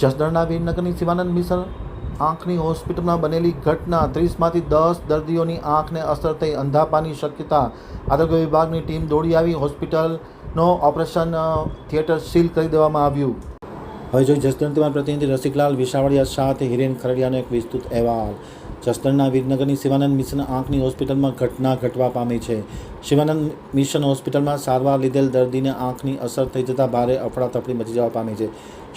જસદણના વીરનગરની Shivanand mission આંખની હોસ્પિટલમાં બનેલી ઘટના ત્રીસમાંથી દસ દર્દીઓની આંખને અસર થઈ અંધાપાની શક્યતા. આરોગ્ય વિભાગની ટીમ દોડી આવી હોસ્પિટલનો ઓપરેશન થિયેટર સીલ કરી દેવામાં આવ્યું. હવે જોઈ જસદણથી પ્રતિનિધિ રસિકલાલ વિશાવડિયા સાથે હિરેન ખરડિયાનો એક વિસ્તૃત અહેવાલ. જસદણના વીરનગરની શિવાનંદ મિશન આંખની હોસ્પિટલમાં ઘટના ઘટવા પામી છે. શિવાનંદ મિશન હોસ્પિટલમાં સારવાર લીધેલ દર્દીને આંખની અસર થઈ જતાં ભારે અફડાતફડી મચી જવા પામી છે.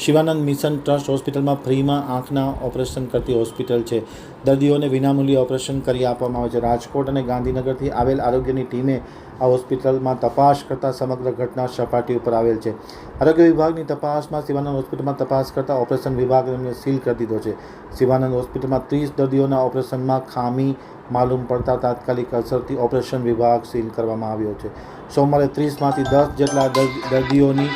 શિવાનંદ મિશન ટ્રસ્ટ હોસ્પિટલમાં ફ્રીમાં આંખના ઓપરેશન કરતી હોસ્પિટલ છે. દર્દીઓને વિનામૂલ્યે ઓપરેશન કરી આપવામાં આવે છે. રાજકોટ અને ગાંધીનગરથી આવેલ આરોગ્યની ટીમે આ હોસ્પિટલમાં તપાસ કરતાં સમગ્ર ઘટના સપાટી ઉપર આવેલ છે. આરોગ્ય વિભાગની તપાસમાં શિવાનંદ હોસ્પિટલમાં તપાસ કરતાં ઓપરેશન વિભાગ એમને સીલ કરી દીધો છે. શિવાનંદ હોસ્પિટલમાં ત્રીસ દર્દીઓના ઓપરેશનમાં ખામી માલુમ પડતા તાત્કાલિક અસરથી ઓપરેશન વિભાગ સીલ કરવામાં આવ્યો છે. સોમવારે ત્રીસમાંથી દસ જેટલા દર્દ- દર્દીઓની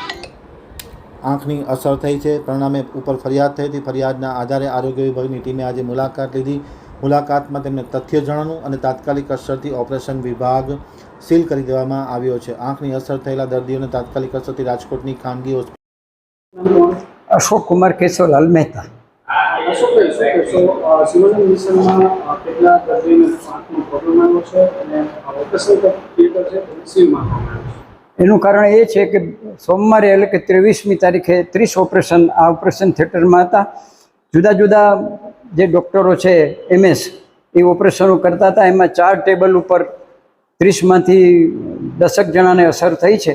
આંખની અસર થઈ છે. પરિણામે ઉપર ફરિયાદ થઈ હતી. ફરિયાદના આધારે આરોગ્ય વિભાગની ટીમે આજે મુલાકાત લીધી. મુલાકાતમાં તેમને તથ્ય જણાવ્યું અને તાત્કાલિક અસરથી ઓપરેશન વિભાગ સીલ કરી દેવામાં આવ્યો છે. આંખની અસર થયેલા દર્દીઓને તાત્કાલિક અસરથી રાજકોટની ખાનગી હોસ્પિટલ અશોક કુમાર કેશવલાલ મહેતા. કેટલા દર્દીઓને પ્રોબ્લેમ આવ્યો છે અને ઓપરેશન એનું કારણ એ છે કે સોમવારે એટલે કે ત્રેવીસમી તારીખે ત્રીસ ઓપરેશન, આ ઓપરેશન થિયેટરમાં હતા. જુદા જુદા જે ડૉક્ટરો છે એમએસ એ ઓપરેશનો કરતા હતા. એમાં ચાર ટેબલ ઉપર ત્રીસમાંથી દસક જણાને અસર થઈ છે.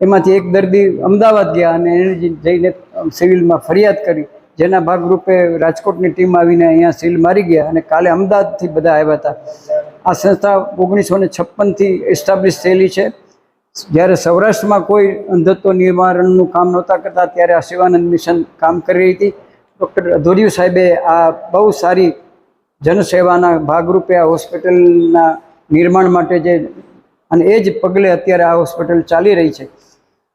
એમાંથી એક દર્દી અમદાવાદ ગયા અને એને જઈને સિવિલમાં ફરિયાદ કરી. જેના ભાગરૂપે રાજકોટની ટીમ આવીને અહીંયા સીલ મારી ગયા અને કાલે અમદાવાદથી બધા આવ્યા હતા. આ સંસ્થા ઓગણીસો ને છપ્પનથી એસ્ટાબ્લિશ થયેલી છે. જ્યારે સૌરાષ્ટ્રમાં કોઈ અંધત્વ નિવારણનું કામ નહોતા કરતા, ત્યારે આ શિવાનંદ મિશન કામ કરી રહી હતી. ડૉક્ટર અધોરિયુ સાહેબે આ બહુ સારી જનસેવાના ભાગરૂપે આ હોસ્પિટલના નિર્માણ માટે જે અને એ જ પગલે અત્યારે આ હોસ્પિટલ ચાલી રહી છે.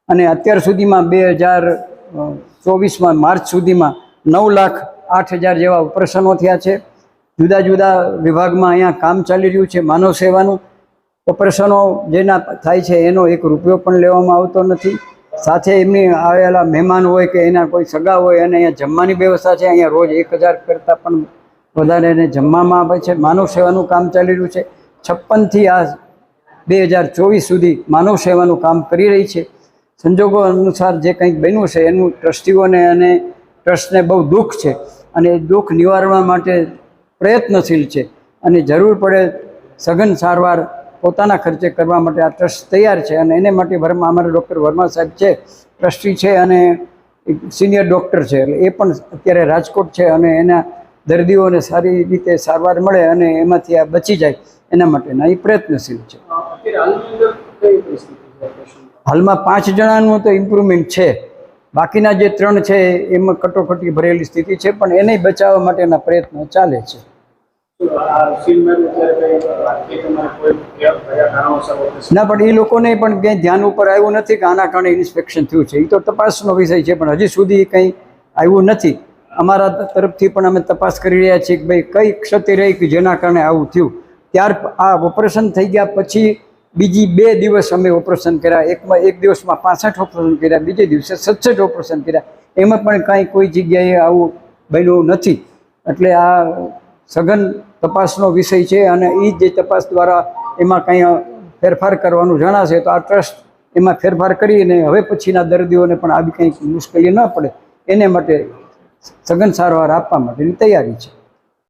અને અત્યાર સુધીમાં બે હજાર ચોવીસમાં માર્ચ સુધીમાં નવ લાખ આઠ હજાર જેવા ઓપરેશનો થયા છે. જુદા જુદા વિભાગમાં અહીંયા કામ ચાલી રહ્યું છે માનવ સેવાનું. ઓપરેશનો જેના થાય છે એનો એક રૂપિયો પણ લેવામાં આવતો નથી. સાથે એમની આવેલા મહેમાન હોય કે એના કોઈ સગા હોય અને અહીંયા જમવાની વ્યવસ્થા છે, અહીંયા રોજ એક હજાર કરતાં પણ વધારે એને જમવામાં આવે છે. માનવ સેવાનું કામ ચાલી રહ્યું છે. છપ્પનથી આ બે હજાર ચોવીસ સુધી માનવ સેવાનું કામ કરી રહી છે. સંજોગો અનુસાર જે કંઈક બન્યું છે, એનું ટ્રસ્ટીઓને અને ટ્રસ્ટને બહુ દુઃખ છે અને એ દુઃખ નિવારવા માટે પ્રયત્નશીલ છે. અને જરૂર પડે સઘન સારવાર પોતાના ખર્ચે કરવા માટે આ ટ્રસ્ટ તૈયાર છે અને એને માટે વર્મા અમારા ડૉક્ટર વર્મા સાહેબ છે ટ્રસ્ટી છે અને સિનિયર ડૉક્ટર છે. એટલે એ પણ અત્યારે રાજકોટ છે અને એના દર્દીઓને સારી રીતે સારવાર મળે અને એમાંથી આ બચી જાય એના માટેના એ પ્રયત્નશીલ છે. હાલમાં પાંચ જણાનું તો ઇમ્પ્રુવમેન્ટ છે. બાકીના જે ત્રણ છે એમાં કટોકટી ભરેલી સ્થિતિ છે પણ એને બચાવવા માટેના પ્રયત્નો ચાલે છે. ના, પણ એ લોકોને પણ ક્યાંય ધ્યાન ઉપર આવ્યું નથી કે આના કારણે ઇન્સ્પેક્શન થયું છે. એ તો તપાસનો વિષય છે, પણ હજી સુધી કંઈ આવ્યું નથી. અમારા તરફથી પણ અમે તપાસ કરી રહ્યા છીએ કે ભાઈ કઈ ક્ષતિ રહી કે જેના કારણે આવું થયું. ત્યાર આ ઓપરેશન થઈ ગયા પછી બીજી બે દિવસ અમે ઓપરેશન કર્યા. એકમાં એક દિવસમાં પાસઠ ઓપરેશન કર્યા, બીજે દિવસે સડસઠ ઓપરેશન કર્યા. એમાં પણ કાંઈ કોઈ જગ્યાએ આવું બન્યું નથી. એટલે આ સઘન તપાસનો વિષય છે અને એ જે તપાસ દ્વારા એમાં કંઈ ફેરફાર કરવાનું જણાશે તો આ ટ્રસ્ટ એમાં ફેરફાર કરીને હવે પછીના દર્દીઓને પણ આવી કંઈક મુશ્કેલી ન પડે. એને માટે સઘન સારવાર આપવા માટેની તૈયારી છે.